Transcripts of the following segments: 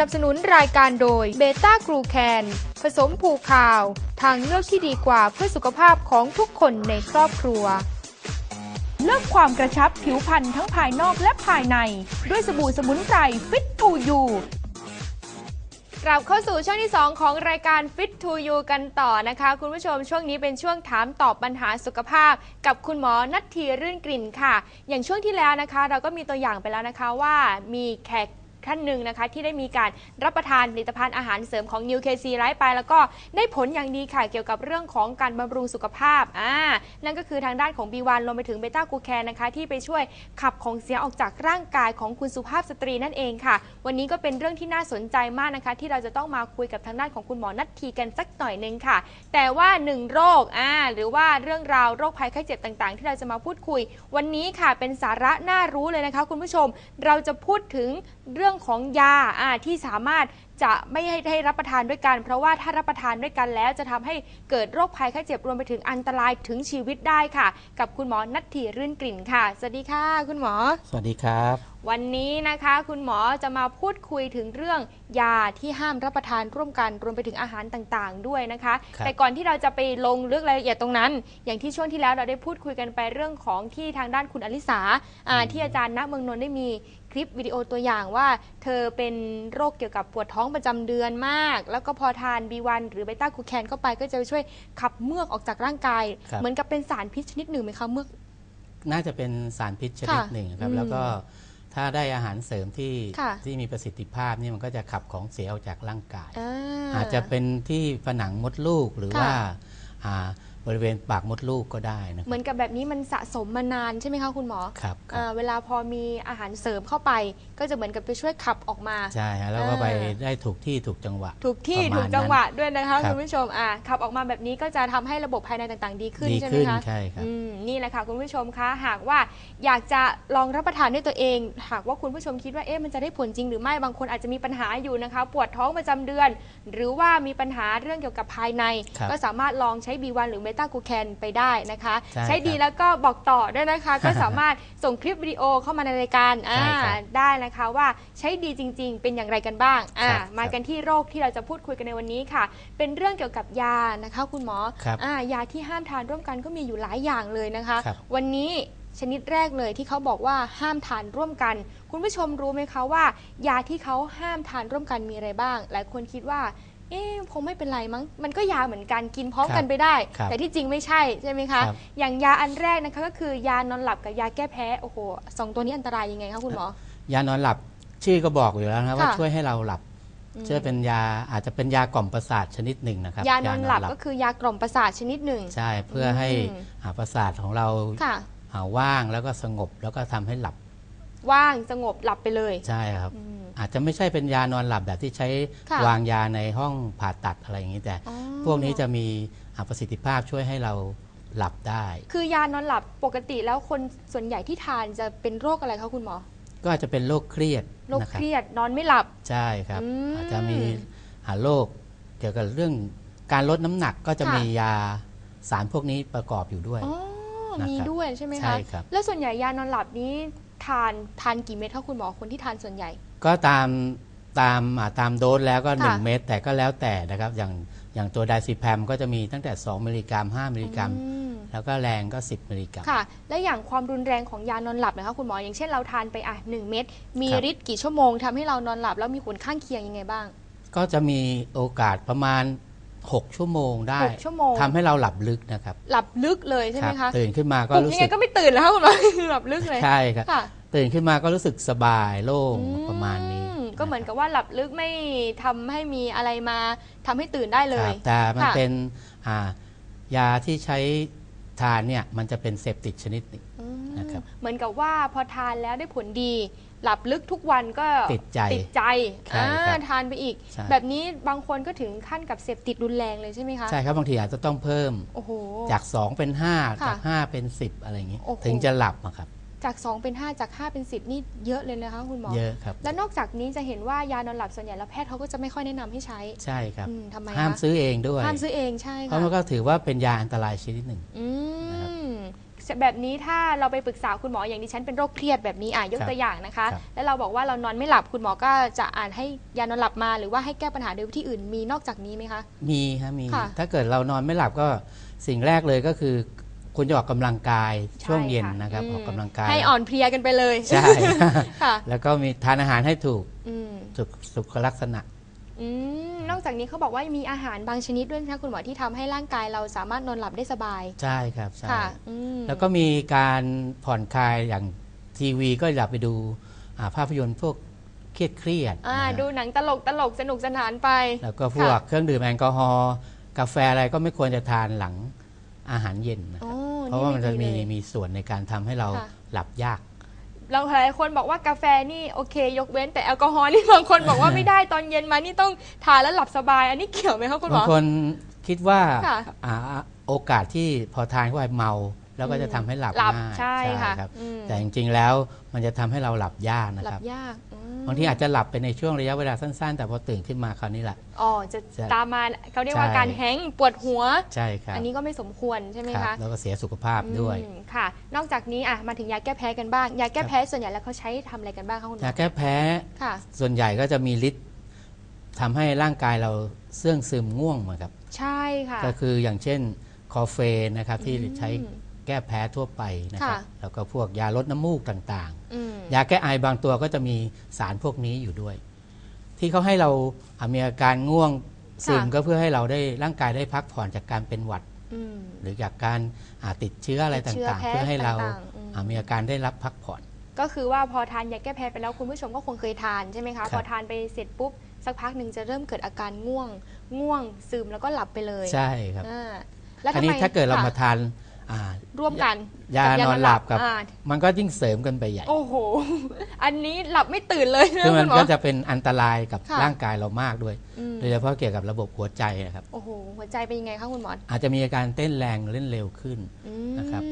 นับสนุนรายการโดยเบต้ากรูแคนผสมผูคาว ทางเลือกที่ดีกว่าเพื่อสุขภาพของทุกคนในครอบครัว เลือกความกระชับผิวพรรณทั้งภายนอกและภายใน ด้วยสบู่สมุนไพรฟิตทูยูกลับเข้าสู่ช่วงที่ 2 ของรายการ Fit to You กันต่อนะคะ คุณผู้ชมช่วงนี้เป็นช่วงถามตอบปัญหาสุขภาพ กับคุณหมอนัททีรื่นกลิ่นค่ะ อย่างช่วงที่แล้วนะคะ เราก็มีตัวอย่างไปแล้วนะคะว่ามีแขก ท่านหนึ่งนะคะที่ได้มีการรับประทานผลิตภัณฑ์อาหารเสริมของ New KC ไลฟ์ไป แล้วก็ได้ผลอย่างดีค่ะเกี่ยวกับเรื่องของการบำรุงสุขภาพอ่านั่นก็คือทางด้านของ B1 รวมไปถึงเบต้ากูแคนนะคะที่ไปช่วยขับของเสียออกจากร่างกายของคุณสุภาพสตรีนั่นเองค่ะ วันนี้ก็เป็นเรื่องที่น่าสนใจมากนะคะ ที่เราจะต้องมาคุยกับทางด้านของคุณหมอนัททีกันสักหน่อยหนึงค่ะ แต่ว่าหนึ่งโรคอ่าหรือว่าเรื่องราวโรคภัยไข้เจ็บต่างๆ ที่เราจะมาพูดคุย วันนี้ค่ะเป็นสาระน่ารู้เลยนะคะ คุณผู้ชมเราจะพูดถึงเรื่องของยาอ่าที่สามารถจะไม่ให้ให้รับประทานด้วยกัน เพราะว่าถ้ารับประทานด้วยกันแล้วจะทำให้เกิดโรคภัยไข้เจ็บรวมไปถึงอันตรายถึงชีวิตได้ค่ะ กับคุณหมอนัทธีรื่นกลิ่นค่ะ สวัสดีค่ะ คุณหมอ สวัสดีครับวันนี้นะคะคุณหมอจะมาพูดคุยถึงเรื่องยาที่ห้ามรับประทานร่วมกันรวมไปถึงอาหารต่างๆ ด้วยนะคะ ครับ แต่ก่อนที่เราจะไปลงลึกรายละเอียดตรงนั้น อย่างที่ช่วงที่แล้วเราได้พูดคุยกันไปเรื่องของที่ทางด้านคุณอลิสาอ่าที่อาจารย์ณเมืองนนท์ได้มีคลิปวิดีโอตัวอย่างว่า เธอเป็นโรคเกี่ยวกับปวดท้องประจำเดือนมาก แล้วก็พอทาน B1 หรือเบต้าคูแคนเข้าไปก็จะช่วยขับเมือกออกจากร่างกาย ครับ เหมือนกับเป็นสารพิษชนิดหนึ่งไหมคะเมือก น่าจะเป็นสารพิษชนิดค่ะหนึ่งครับ อืมแล้วก็ ถ้าได้อาหารเสริมที่ค่ะที่มีประสิทธิภาพนี่มันก็จะขับของเสียออกจากร่างกายอ่าอาจจะเป็นที่ผนังมดลูกหรือค่ะว่าอ่า บริเวณปากมดลูกก็ได้นะคเหรับมือนกับแบบนี้มันสะสมมานานใช่ไหมคะคุณหมอครับครัอ่าบเวลาพอมีอาหารเสริมเข้าไป ก็จะเหมือนกับไปช่วยขับออกมา ใช่ฮะแล้วก็อ่าไปได้ถูกที่ถูกจังหวะ ถูกที่ประมาณถูกจังหวะด้วยนะคะครับ คุณผู้ชมอ่าขับออกมาแบบนี้ก็จะทำให้ระบบภายในต่างๆ ดีขึ้นดีใช่ไหมขึ้นคะใช่ครับ อืมนี่แหละค่ะคุณผู้ชมคะหากว่าอยากจะลองรับประทานด้วยตัวเอง หากว่าคุณผู้ชมคิดว่าเอ๊ะมันจะได้ผลจริงหรือไม่บางคนอาจจะมีปัญหาอยู่นะคะ ปวดท้องประจำเดือน หรือว่ามีปัญหาเรื่องเกี่ยวกับภายใน ครับ ก็สามารถลองใช้ B1 หรือเบต้ากูแคนไปได้นะคะ ใช่ใช้ดีครับแล้วก็บอกต่อด้วยนะคะ ก็สามารถส่งคลิปวิดีโอเข้ามาในรายการอ่าใช่ครับได้นะคะว่าใช้ดีจริง ๆ เป็นอย่างไรกันบ้างอ่าครับมากันที่โรคที่เราจะพูดคุยกันในวันนี้ค่ะ เป็นเรื่องเกี่ยวกับยานะคะ คุณหมอครับอ่ายาที่ห้ามทานร่วมกันก็มีอยู่หลายอย่างเลยนะคะ ครับ วันนี้ชนิดแรกเลยที่เขาบอกว่าห้ามทานร่วมกัน คุณผู้ชมรู้ไหมคะว่า ยาที่เขาห้ามทานร่วมกันมีอะไรบ้าง หลายคนคิดว่า เอ๊ะคงไม่เป็นไรมั้ง มันก็ยาเหมือนกันกินพร้อมกันไปได้ ครับแต่ที่จริงไม่ใช่ใช่ไหมคะ ครับ อย่างยาอันแรกนะคะก็คือยานอนหลับกับยาแก้แพ้ โอ้โหสองตัวนี้อันตรายยังไงคะคุณหมอ ยานอนหลับชื่อก็บอกอยู่แล้วนะครับว่าค่ะ ช่วยให้เราหลับอืมช่วยเป็นยาอาจจะเป็นยากล่อมประสาทชนิดหนึ่งนะครับยานอนหลับก็คือยากล่อมประสาทชนิดหนึ่ง ใช่เพื่อให้อืม อ่าประสาทของเราค่ะ อ่าว่างแล้วก็สงบแล้วก็ทำให้หลับว่างสงบหลับไปเลย ใช่ครับ อืม อาจจะไม่ใช่เป็นยานอนหลับแบบที่ใช้ค่ะวางยาในห้องผ่าตัดอะไรอย่างนี้แต่ อ๋อ พวกนี้จะมีอ่าประสิทธิภาพช่วยให้เราหลับได้ คือยานอนหลับปกติแล้วคนส่วนใหญ่ที่ทานจะเป็นโรคอะไรคะคุณหมอก็อาจจะเป็นโรคเครียดโรคนะเคครับรียดนอนไม่หลับ ใช่ครับ อืมอาจจะมีหาโรคเกี่ยวกับเรื่องการลดน้ำหนักก็จะค่ะ มียาสารพวกนี้ประกอบอยู่ด้วย อ๋อนะครับมีด้วยใช่ไหมใช่คะครับ แล้วส่วนใหญ่ยานอนหลับนี้ทานทานกี่เม็ดคะคุณหมอคนที่ทานส่วนใหญ่ ก็ตามตามอ่าตามโดสแล้วก็ ค่ะ1 เม็ดแต่ก็แล้วแต่นะครับ อย่างอย่างตัวไดซิแพมก็จะมีตั้งแต่ 2 มิลลิกรัม 5 มิลลิกรัม อืม แล้วก็แรงก็ 10 มิลลิกรัม ค่ะ และอย่างความรุนแรงของยานอนหลับนะคะคุณหมอ อย่างเช่นเราทานไปอะหนึ่งเม็ดมีครับ ฤทธิ์กี่ชั่วโมงทำให้เรานอนหลับแล้วมีผลข้างเคียงยังไงบ้าง ก็จะมีโอกาสประมาณ 6 ชั่วโมงได้หกชั่วโมง ทำให้เราหลับลึกนะครับหลับลึกเลยใช่ไหมครัคะตื่นขึ้นมาก็ปลุกรู้ยังสึไงกก็ไม่ตื่นแล้วคุณหมอ หลับลึกเลยใช่ครับ ค่ะ ตื่นขึ้นมาก็รู้สึกสบายโล่งประมาณนี้อืก็เหมือนกับว่าหลับลึกไม่ทำให้มีอะไรมาทำให้ตื่นได้เลคยรับแต่มันค่ะเป็นอ่ายาที่ใช้ทานเนี่ยมันจะเป็นเสพติดชนิดหนึ่งอืมนะครับเหมือนกับว่าพอทานแล้วได้ผลดี หลับลึกทุกวันก็ติดใจติดใจใช่ครับอ่าทานไปอีกใช่แบบนี้บางคนก็ถึงขั้นกับเสพติดรุนแรงเลยใช่ไหมคะใช่ครับบางทีอาจจะต้องเพิ่มโอ้โหจาก 2 เป็น5ค่ะจาก 5 เป็น 10 อะไรอย่างนี้โอ้โหถึงจะหลับอะครับ จาก 2 เป็น 5 จาก 5 เป็น 10 นี่เยอะเลยนะคะคุณหมอ เยอะครับ และนอกจากนี้จะเห็นว่ายานอนหลับส่วนใหญ่แล้วแพทย์เขาก็จะไม่ค่อยแนะนำให้ใช้ใช่ครับอืมทำไมห้ามคะซื้อเองด้วยห้ามซื้อเองใช่เพค่ะราะมันก็ถือว่าเป็นยาอันตรายชนิดหนึ่งอืนะครับมแบบนี้ถ้าเราไปปรึกษาคุณหมออย่างดิฉันเป็นโรคเครียดแบบนี้อะยกครับตัวอย่างนะคะครับแล้วเราบอกว่าเรานอนไม่หลับคุณหมอก็จะอ่านให้ยานอนหลับมาหรือว่าให้แก้ปัญหาโดยวิธีอื่นมีนอกจากนี้ไหมคะ มีฮะมีค่ะถ้าเกิดเรานอนไม่หลับก็สิ่งแรกเลยก็คือ คุณจะออกกำลังกายช่วงเย็นใช่นะครับมออกกำลังกายให้อ่อนเพลียกันไปเลยใช่ค่ะแล้วก็มีทานอาหารให้ถูกอืมสุขสุขลักษณะอืมนอกจากนี้เขาบอกว่ามีอาหารบางชนิดด้วยนะคะคุณหมอที่ทำให้ร่างกายเราสามารถนอนหลับได้สบาย ใช่ครับใช่ค่ะอืมแล้วก็มีการผ่อนคลายอย่างทีวีก็อย่าไปดูอ่าภาพยนตร์พวกเครียดเครียดๆอ่านะฮะดูหนังตลกตลกสนุกสนานไป แล้วก็พวกเครื่องดื่มแอลกอฮอล์กาแฟอะไรก็ไม่ควรจะทานหลังอาหารเย็นนะโอ้ เพราะว่ามันจะมีไดีเลยมีส่วนในการทำให้เราค่ะหลับยากเราหลายคนบอกว่ากาแฟนี่โอเค ยกเว้นแต่แอลกอฮอล์นี่บางคนบอกว่าไม่ได้ตอนเย็นมานี่ต้องทานแล้วหลับสบาย อันนี้เกี่ยวไหมคะคุณหมบางอคนคิดว่าค่ะอ่าโอกาสที่พอทานเข้าไปเมา แล้วก็จะทำให้หลับหลับง่ายใช่ค่ะครับอืมแต่จริงๆแล้วมันจะทำให้เราหลับยากนะหลัครับบยากอืม บางทีอาจจะหลับไปในช่วงระยะเวลาสั้นๆ แต่พอตื่นขึ้นมาคราวนี้แหละ อ๋อจะจะตามมาเขาเรียกว่าใช่ การแฮงก์ปวดหัว ใช่ครับอันนี้ก็ไม่สมควรใช่ไหมครัคะบแล้วก็เสียสุขภาพด้วย อืมค่ะ นอกจากนี้อะมาถึงยาแก้แพ้กันบ้าง ยาแก้แพ้ส่วนใหญ่แล้วเขาใช้ทำอะไรกันบ้างคะคุณหมยาอแก้แพ้ค่ะ ส่วนใหญ่ก็จะมีฤทธิ์ทำให้ร่างกายเราเสื่องซึมง่วงเหมือนกับ ใช่ค่ะ ก็คืออย่างเช่นคอเฟนนะครับที่ใช้ แก้แพ้ทั่วไปนะครับค่ะแล้วก็พวกยาลดน้ำมูกต่างอืมๆยาแก้ไอบางตัวก็จะมีสารพวกนี้อยู่ด้วย ที่เขาให้เราอะมีอาการง่วงซึมก็เพื่อให้เราได้ร่างกายได้พักผ่อนจากการเป็นหวัดอืมหรือจากการอ่าติดเชื้ออะไรติดเชื้อต่างๆแพ้เพื่อให้เราต่างๆอืมอ่ามีอาการได้รับพักผ่อน ก็คือว่าพอทานยาแก้แพ้ไปแล้วคุณผู้ชมก็คงเคยทานใช่ไหมครัคะบพอทานไปเสร็จปุ๊บสักพักหนึ่งจะเริ่มเกิดอาการง่วง ง่วงซึมแล้วก็หลับไปเลย ใช่ครับอ่าแล้วคราทำวนี้ไมถ้าเกิดเราค่ะมาทานอ่า ร่วมกันยานอนหลับกับ อ่ามันก็ยิ่งเสริมกันไปใหญ่โอ้โห อันนี้หลับไม่ตื่นเลยนะคือมัคุนณหมอ ก็จะเป็นอันตรายกับค่ะร่างกายเรามากด้วย อืม โดยเฉพาะเกี่ยวกับระบบหัวใจนะครับ โอ้โห หัวใจเป็นยังไงคะคุณหมออาจจะมีอาการเต้นแรงเล่นเร็วขึ้น อืม นะครับ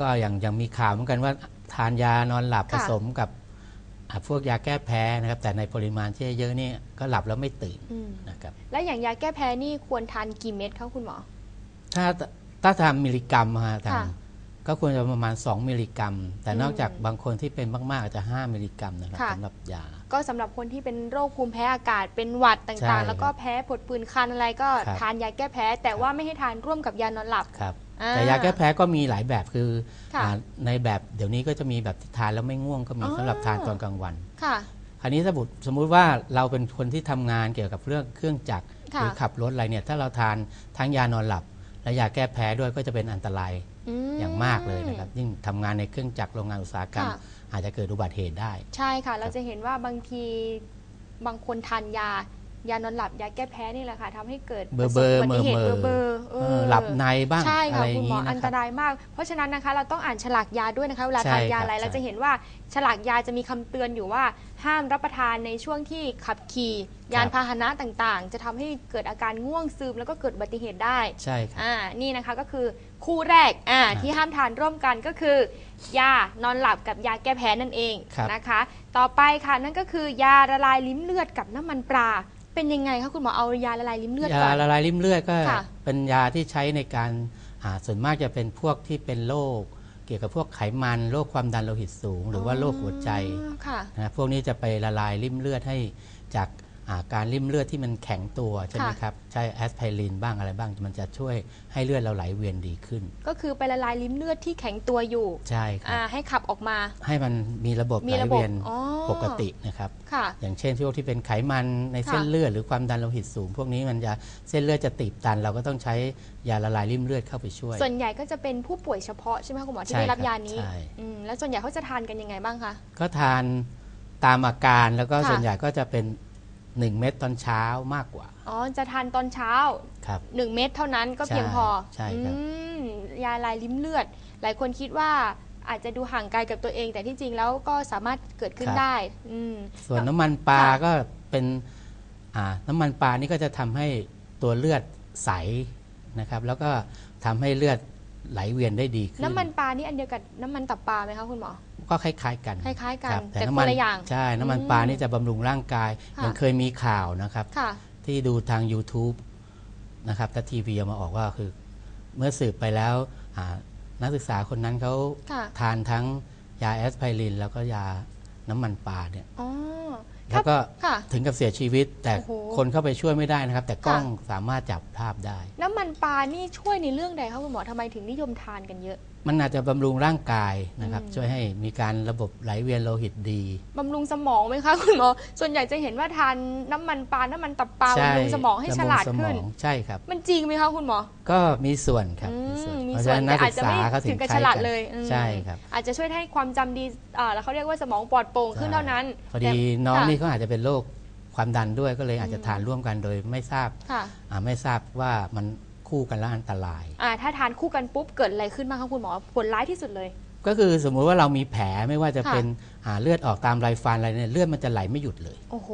ก็อย่างยังมีข่าวเหมือนกันว่าทานยานอนหลับผค่ะ สมกับอะพวกยาแก้แพ้นะครับ แต่ในปริมาณที่เยอะนี่ก็หลับแล้วไม่ตื่นอืมนะครับ แล้วอย่างยาแก้แพ้นี่ควรทานกี่เม็ดคะคุณหมอ ถ้าถ้าทำมิลลิกรัมฮะทางค่ะ ก็ควรจะประมาณ 2 มิลลิกรัม แต่อืมนอกจากบางคนที่เป็นมากๆอาจจะ 5 มิลลิกรัมนะครับค่ะ สำหรับยา ก็สำหรับคนที่เป็นโรคภูมิแพ้อากาศเป็นหวัดใช่ต่างๆ แล้วก็ครับแพ้ผดปืนคันอะไรก็ครับ ทานยาแก้แพ้ แต่ว่าไม่ให้ทานร่วมกับยานอนหลับ ครับ อ่าแต่ยาแก้แพ้ก็มีหลายแบบคือค่ะอ่าในแบบเดี๋ยวนี้ก็จะมีแบบที่ทานแล้วไม่ง่วงก็มีอ๋อ สำหรับทานตอนกลางวัน ค่ะ คราวนี้สมมติสมมุติว่าเราเป็นคนที่ทำงานเกี่ยวกับเรื่องเครื่องจักรหค่ะ รือขับรถอะไรเนี่ยถ้าเราทานทั้งยานอนหลับ และยาแก้แพ้ด้วยก็จะเป็นอันตรายม อย่างมากเลยนะครับยิ่งทำงานในเครื่องจักรโรงงานอุตสาหกรรม ค่ะ อาจจะเกิดอุบัติเหตุได้ ใช่ค่ะ เราจะเห็นว่าบางทีบางคนทานยา ยานอนหลับยาแก้แพ้นี่แหละค่ะทำให้เกิดเบอร์เบอร์ประสบอุบัติเหตุเมอร์เบอร์เบอร์เอเอออหลับในบ้างใช่อะค่ะไรอคุณย่างหมอนี้อันะนคตรับรายมาก เพราะฉะนั้นนะคะเราต้องอ่านฉลากยาด้วยนะคะเวลาใช่ทานยาอะไรครับเราจะเห็นว่าฉลากยาจะมีคำเตือนอยู่ว่าห้ามรับประทานในช่วงที่ขับขี่ยานพาหนะต่างๆ จะทำให้เกิดอาการง่วงซึมแล้วก็เกิดอุบัติเหตุได้ใช่ครับอ่านี่นะคะก็คือคู่แรกอ่าอ่าที่ห้ามทานร่วมกันก็คือยานอนหลับกับยาแก้แพ้นั่นเองครับนะคะ ต่อไปค่ะนั่นก็คือยาละลายลิ้มเลือดกับน้ำมันปลา เป็นยังไงคะคุณหมอเอายาละลายลิ้มเลือดก่ยาอน ละลายริ่มเลือดก็ค่ะ เป็นยาที่ใช้ในการอ่าส่วนมากจะเป็นพวกที่เป็นโรคเกี่ยวกับพวกไขมันโรคความดันโลหิตสูง หรือว่าโรคหัวใจอ๋อค่ะ นะพวกนี้จะไปละลายริ่มเลือดให้จากอ่า การริ่มเลือดที่มันแข็งตัวใช่ไหมค่ะครับ ใช้แอสไพรินบ้างอะไรบ้าง มันจะช่วยให้เลือดเราไหลเวียนดีขึ้น ก็คือไปละลายลิ้มเลือดที่แข็งตัวอยู่ ใช่ครัอ่าบให้ขับออกมา ให้มันมีระบบมีไหลระบบเวียนอ๋อปกตินะครับค่ะอย่างเช่นพวกที่เป็นไขมันในเส้นค่ะเลือดหรือความดันโลหิตสูง พวกนี้มันจะเส้นเลือดจะตีบตัน เราก็ต้องใช้ยาละลายริ่มเลือดเข้าไปช่วย ส่วนใหญ่ก็จะเป็นผู้ป่วยเฉพาะใช่ไหมคะคุณหมอที่ใช่ได้รับครับยานี้ใช่อืมแล้วส่วนใหญ่เขาจะทานกันยังไงบ้างคะก็ทานตามอาการแล้วก็ค่ะส่วนใหญ่ก็จะเป็น 1 เม็ดตอนเช้ามากกว่า อ๋อ จะทานตอนเช้า ครับ 1 เม็ดเท่านั้นก็เพียงพอใช่ครับอืมยาลายลิ้มเลือด หลายคนคิดว่าอาจจะดูห่างไกลกับตัวเอง แต่ที่จริงแล้วก็สามารถเกิดขึ้นได้อืมส่วนน้ำมันปลาค่ะก็เป็นอ่าน้ำมันปลานี่ก็จะทำให้ตัวเลือดใสนะครับ แล้วก็ทำให้เลือด ไหลเวียนได้ดีขึ้นน้ำมันปลานี่อันเดียวกับน้ำมันตับปลาไหมคะคุณหมอ ก็คล้ายๆกันคล้ายๆกันครับแต่น้ำคนมันละอย่าง ใช่น้ำมันอืมปลานี่จะบำรุงร่างกายค่ะ อย่างเคยมีข่าวนะครับ ค่ะ ที่ดูทาง YouTube นะครับถ้าทีวีเอามาออกว่าคือ เมื่อสืบไปแล้วอ่านักศึกษาคนนั้นเขาค่ะ ทานทั้งยาแอสไพริน แล้วก็ยา น้ำมันปลาเนี่ยอ๋อแล้วก็ค่ะ ถึงกับเสียชีวิต แต่โอ้โหคนเข้าไปช่วยไม่ได้นะครับ แต่กล้องค่ะ สามารถจับภาพได้ น้ำมันปลานี่ช่วยในเรื่องใดคะคุณหมอทำไมถึงนิยมทานกันเยอะ มันอาจจะบำรุงร่างกายนะครับอืมช่วยให้มีการระบบไหลเวียนโลหิตดีบำรุงสมองไหมคะคุณหมอส่วนใหญ่จะเห็นว่าทานน้ำมันปลาน้ำมันตับปลาใช่บำรุงสมองให้ฉลาดบำรุงสมขึ้นองใช่ครับ มันจริงไหมคะคุณหมอ ก็มีส่วนครับอืมีส่วนมมีเพราะส่วฉะนนั้นแต่นักอาศึจกจะษาไม่เขาถึถึงงกับใช้ฉลาดกันเลยอืมใช่ครับ อาจจะช่วยให้ความจำดีอ่าแล้วเขาเรียกว่าสมองปลอดโปร่งขึ้นเท่านั้นพอดีน้องค่ะนี่เขาอาจจะเป็นโรคความดันด้วยก็เลยอาจจะทานร่วมกันโดยไม่ทราบค่ะอ่าไม่ทราบว่ามัน คู่กันแล้วอันตราย อ่าถ้าทานคู่กันปุ๊บเกิดอะไรขึ้นบ้างคะคุณหมอผลร้ายที่สุดเลย ก็คือสมมุติว่าเรามีแผลไม่ว่าจะค่ะ เป็นอ่าเลือดออกตามไรฟันอะไรเนี่ยเลือดมันจะไหลไม่หยุดเลย โอ้โห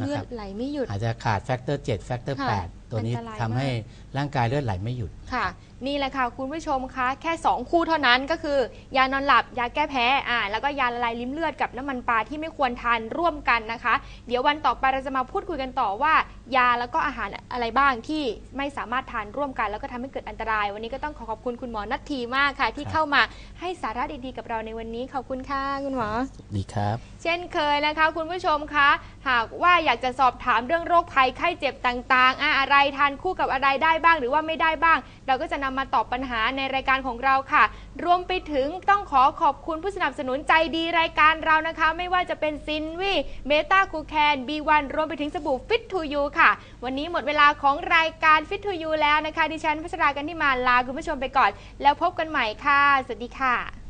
นะครับเลือดไหลไม่หยุด อาจจะขาดแฟกเตอร์7แฟกเตอร์ค่ะ8ตัวนี้อันตรายทำให้ร่างกายเลือดไหลไม่หยุด ค่ะ นี่แหละค่ะคุณผู้ชมคะ แค่ 2 คู่เท่านั้นก็คือ ยานอนหลับ ยาแก้แพ้อ่าแล้วก็ยาละลายลิ้มเลือดกับน้ำมันปลาที่ไม่ควรทานร่วมกันนะคะ เดี๋ยววันต่อไปเราจะมาพูดคุยกันต่อว่า ยาแล้วก็อาหารอะไรบ้างที่ไม่สามารถทานร่วมกัน แล้วก็ทำให้เกิดอันตราย วันนี้ก็ต้องขอขอบคุณคุณหมอนัททีมากค่ะ ที่ครับเข้ามาให้สาระดีๆกับเราในวันนี้ขอบคุณค่ะคุณหมอดีครับ เช่นเคยนะคะ คุณผู้ชมคะ หากว่าอยากจะสอบถามเรื่องโรคภัยไข้เจ็บต่างๆอะอะไรทานคู่กับอะไรได้บ้างหรือว่าไม่ได้บ้าง เราก็จะนำมาตอบปัญหาในรายการของเราค่ะ รวมไปถึงต้องขอขอบคุณผู้สนับสนุนใจดีรายการเรานะคะ ไม่ว่าจะเป็นซินวีเบต้าคูแคนบีวันรวมไปถึงสบู่ฟิตทูยูค่ะ วันนี้หมดเวลาของรายการฟิตทูยูแล้วนะคะ ดิฉันพัชรากันที่มาลาคุณผู้ชมไปก่อน แล้วพบกันใหม่ค่ะ สวัสดีค่ะ